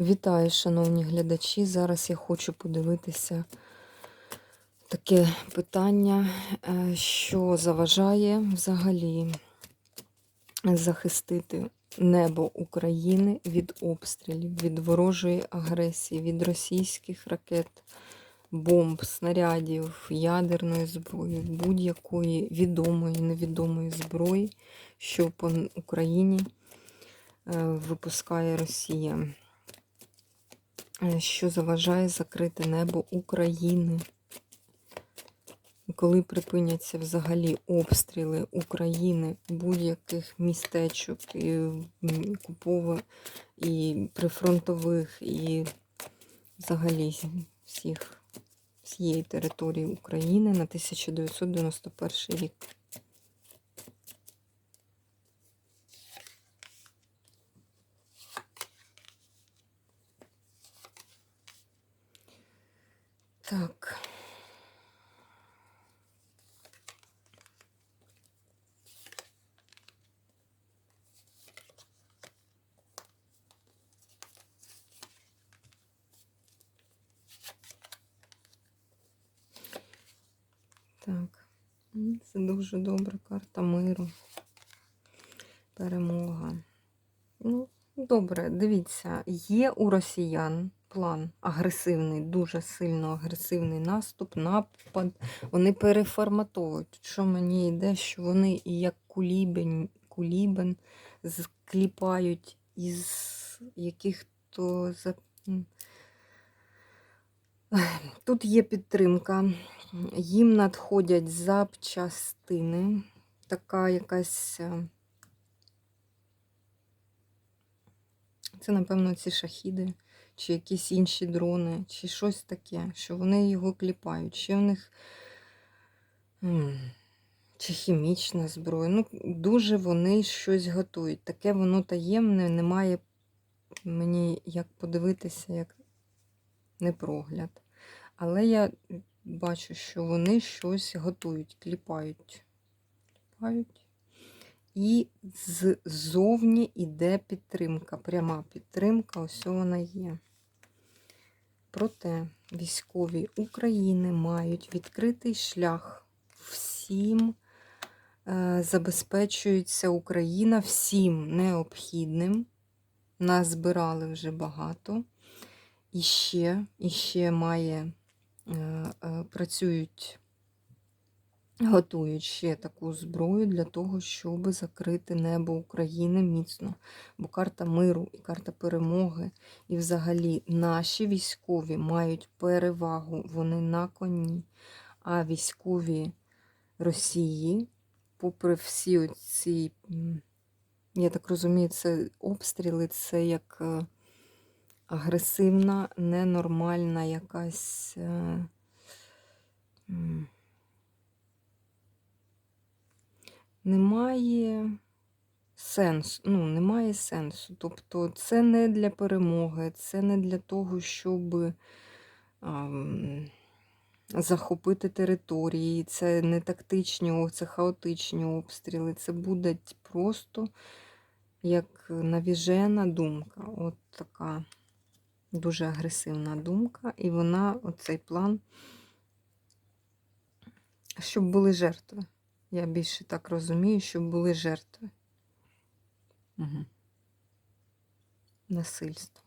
Вітаю, шановні глядачі. Зараз я хочу подивитися таке питання, е, що заважає взагалі захистити небо України від обстрілів, від ворожої агресії, від російських ракет, бомб, снарядів, ядерної зброї, будь-якої відомої, невідомої зброї, що по Україні е, випускає Росія. Е, що заважає закрити небо України. Коли припиняться взагалі обстріли України, будь-яких містечок, і м, купове, і прифронтових, і взагалі всіх, всієї території України на 1991 рік. Так. Так. Це дуже добра карта миру. Перемога. Ну, добре, дивіться, є у росіян план агресивний, дуже сильно агресивний наступ, напад. Вони переформатовують. Що мені йде, що вони як кулібень, кулібен скліпають із яких-то Тут є підтримка, їм надходять запчастини, така якась. е, Це, напевно, ці шахіди, чи якісь інші дрони, чи щось таке, що вони його кліпають. Ще в них чи хімічна зброя. Ну, дуже вони щось готують. Таке воно таємне, немає мені як подивитися, як непрогляд. Але я бачу, що вони щось готують, кліпають. Кліпають. І ззовні йде підтримка, пряма підтримка, ось вона є. Проте військові України мають відкритий шлях всім, е, забезпечується Україна всім необхідним. Нас збирали вже багато. І ще, і ще має, е, е, працюють готують ще таку зброю для того, щоб закрити небо України міцно. Бо карта миру і карта перемоги, і взагалі наші військові мають перевагу, вони на коні. А військові Росії, попри всі ці, я так розумію, це обстріли, це як е, агресивна, ненормальна якась. Е, немає сенсу. Ну, немає сенсу. Тобто це не для перемоги, це не для того, щоб а, захопити території, це не тактичні, це хаотичні обстріли. Це буде просто як навіжена думка. От така дуже агресивна думка. І вона, оцей план, щоб були жертви. Я більше так розумію, щоб були жертви. Угу. Насильство.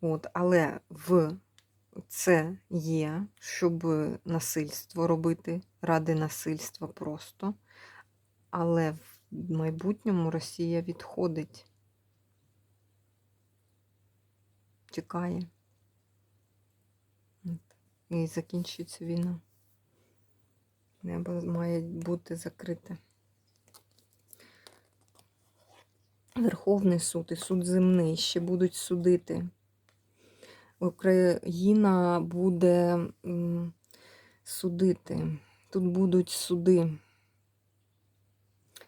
От, але в це є, щоб насильство робити ради насильства просто. Але в майбутньому Росія відходить. Чекає. І закінчується війна. Небо має бути закрите. Верховний суд і суд земний ще будуть судити. Україна буде судити. Тут будуть суди.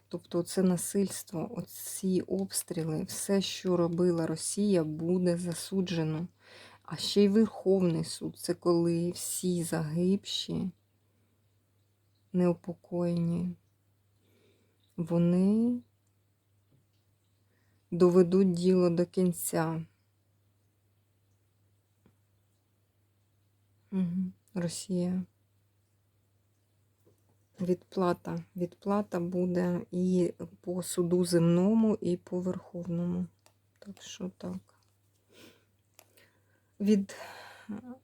Тобто це насильство, оці обстріли, все, що робила Росія, буде засуджено. А ще й Верховний суд це коли всі загибші неупокоєні, вони доведуть діло до кінця. Угу. Росія. Відплата. Відплата буде і по суду земному, і по верховному. Так що так. Від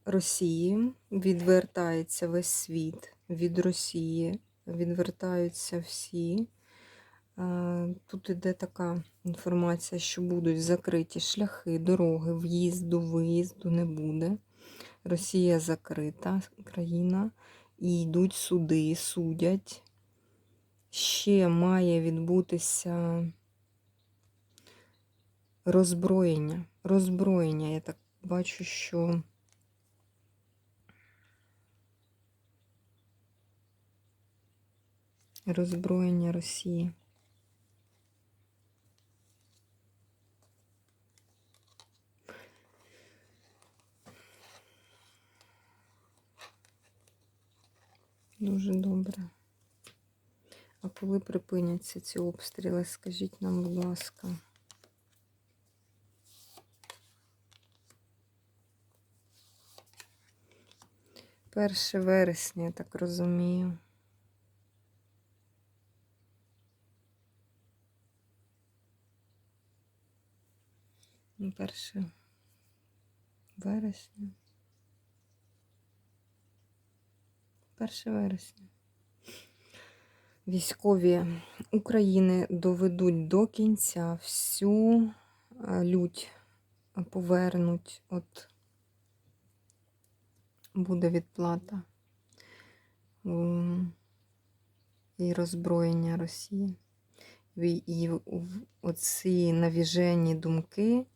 Росії відвертається весь світ. Від Росії відвертаються всі. Е, Тут іде така інформація, що будуть закриті шляхи, дороги, в'їзду, виїзду не буде. Росія закрита країна, і йдуть суди, судять. Ще має відбутися роззброєння. Роззброєння. Я так бачу, що роззброєння Росії. Дуже добре. А коли припиняться ці обстріли, скажіть нам, будь ласка. Перше вересня, я так розумію. Ну, Перше вересня. 1 вересня. Військові України доведуть до кінця всю е, лють, повернуть, от буде відплата і роззброєння Росії. І, і оці навіжені думки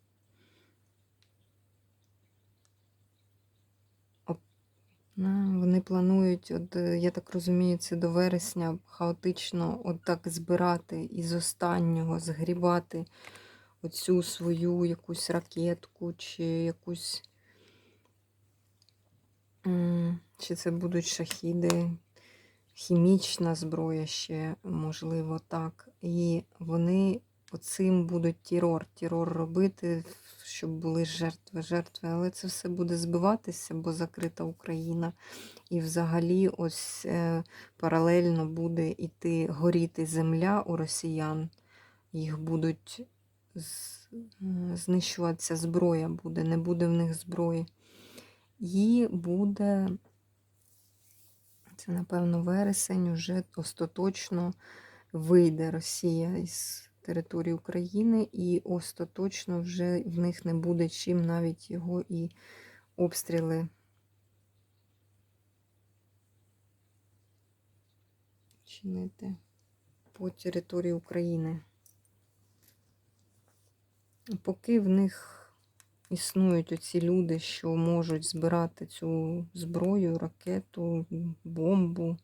Вони планують, от, е, я так розумію, це до вересня хаотично от так збирати із останнього, згрібати оцю свою якусь ракетку чи якусь. Чи це будуть шахіди, хімічна зброя ще, можливо, так. І вони оцим будуть терор, терор робити, щоб були жертви, жертви. Але це все буде збиватися, бо закрита Україна. І взагалі, ось е, паралельно буде йти горіти земля у росіян. Їх будуть знищуватися зброя буде, не буде в них зброї. І буде, це, напевно, вересень, уже остаточно вийде Росія із території України, і остаточно вже в них не буде чим навіть його і обстріли. Чинити по території України. Поки в них існують оці люди, що можуть збирати цю зброю, ракету, бомбу,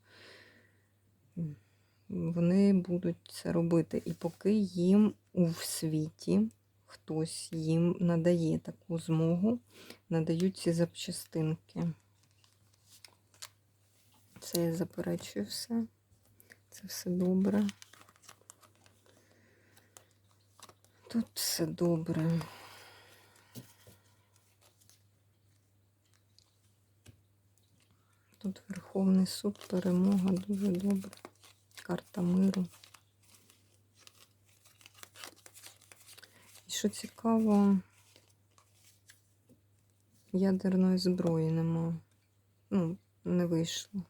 вони будуть це робити. І поки їм у світі хтось їм надає таку змогу, надають ці запчастинки. Це я заперечую все. Це все добре. Тут все добре. Тут Верховний суд, перемога, дуже добре. Карта миру. І що цікаво, ядерної зброї нема. Ну, не вийшло.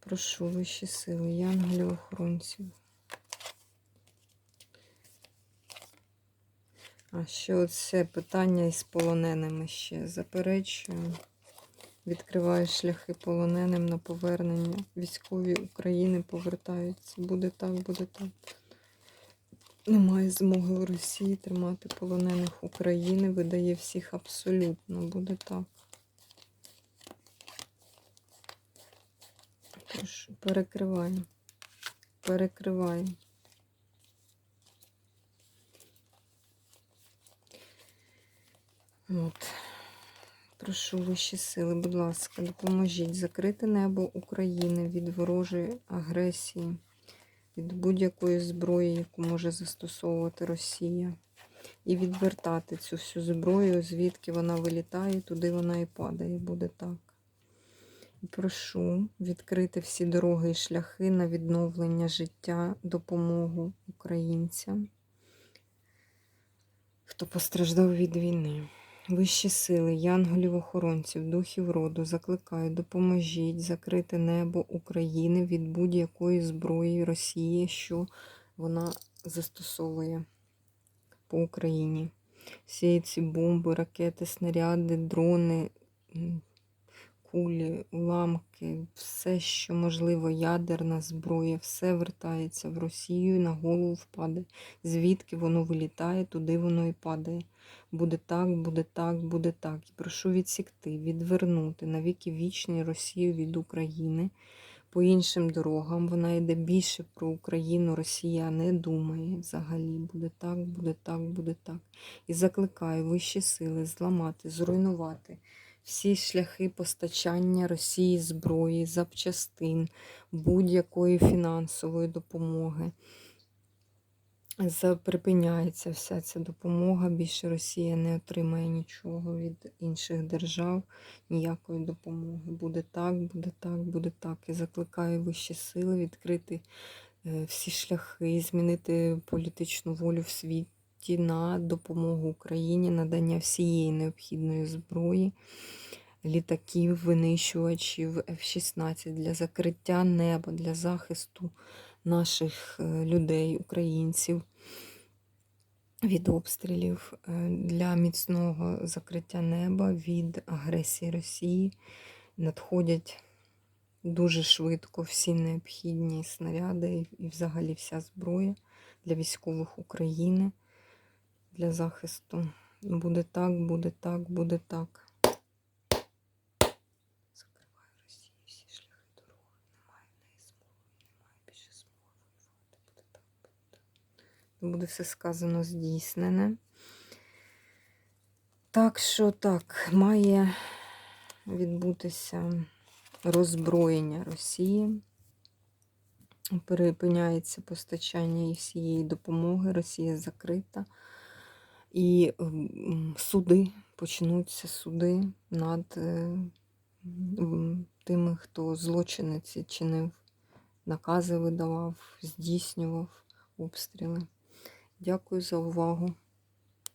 Прошу вищі сили, янголів охоронців. А ще оце питання із полоненими ще заперечую. Відкриваю шляхи полоненим на повернення. Військові України повертаються. Буде так, буде так. Немає змоги в Росії тримати полонених України. Видає всіх абсолютно. Буде так. Прошу, перекриваю. Перекриваю. От. Прошу вищі сили, будь ласка, допоможіть закрити небо України від ворожої агресії, від будь-якої зброї, яку може застосовувати Росія. І відвертати цю всю зброю, звідки вона вилітає, туди вона і падає. Буде так. Прошу відкрити всі дороги і шляхи на відновлення життя, допомогу українцям, хто постраждав від війни. Вищі сили, янголів-охоронців, духів роду, закликаю, допоможіть закрити небо України від будь-якої зброї Росії, що вона застосовує по Україні. Всі ці бомби, ракети, снаряди, дрони, кулі, уламки, все, що можливо, ядерна зброя, все вертається в Росію на голову впаде. Звідки воно вилітає, туди воно і падає. Буде так, буде так, буде так. І прошу відсікти, відвернути навіки вічні Росію від України. По іншим дорогам вона йде більше про Україну, Росія не думає взагалі. Буде так, буде так, буде так. І закликаю вищі сили зламати, зруйнувати всі шляхи постачання Росії зброї, запчастин, будь-якої фінансової допомоги. Припиняється вся ця допомога. Більше Росія не отримає нічого від інших держав, ніякої допомоги. Буде так, буде так, буде так. І закликаю вищі сили відкрити е, всі шляхи, змінити політичну волю в світі на допомогу Україні, надання всієї необхідної зброї, літаків, винищувачів F-16 для закриття неба, для захисту наших е, людей, українців від обстрілів е, для міцного закриття неба від агресії Росії. Надходять дуже швидко всі необхідні снаряди і взагалі вся зброя для військових України, для захисту. Буде так, буде так, буде так. Закриваю Росію всі шляхи дороги. Немає в неї змови, немає більше змови воювати. Буде так, буде все сказано здійснене. Так що так, має відбутися роззброєння Росії. Припиняється постачання і всієї допомоги. Росія закрита. І суди почнуться суди над е, тими, хто злочинець чинив, накази видавав, здійснював обстріли. Дякую за увагу.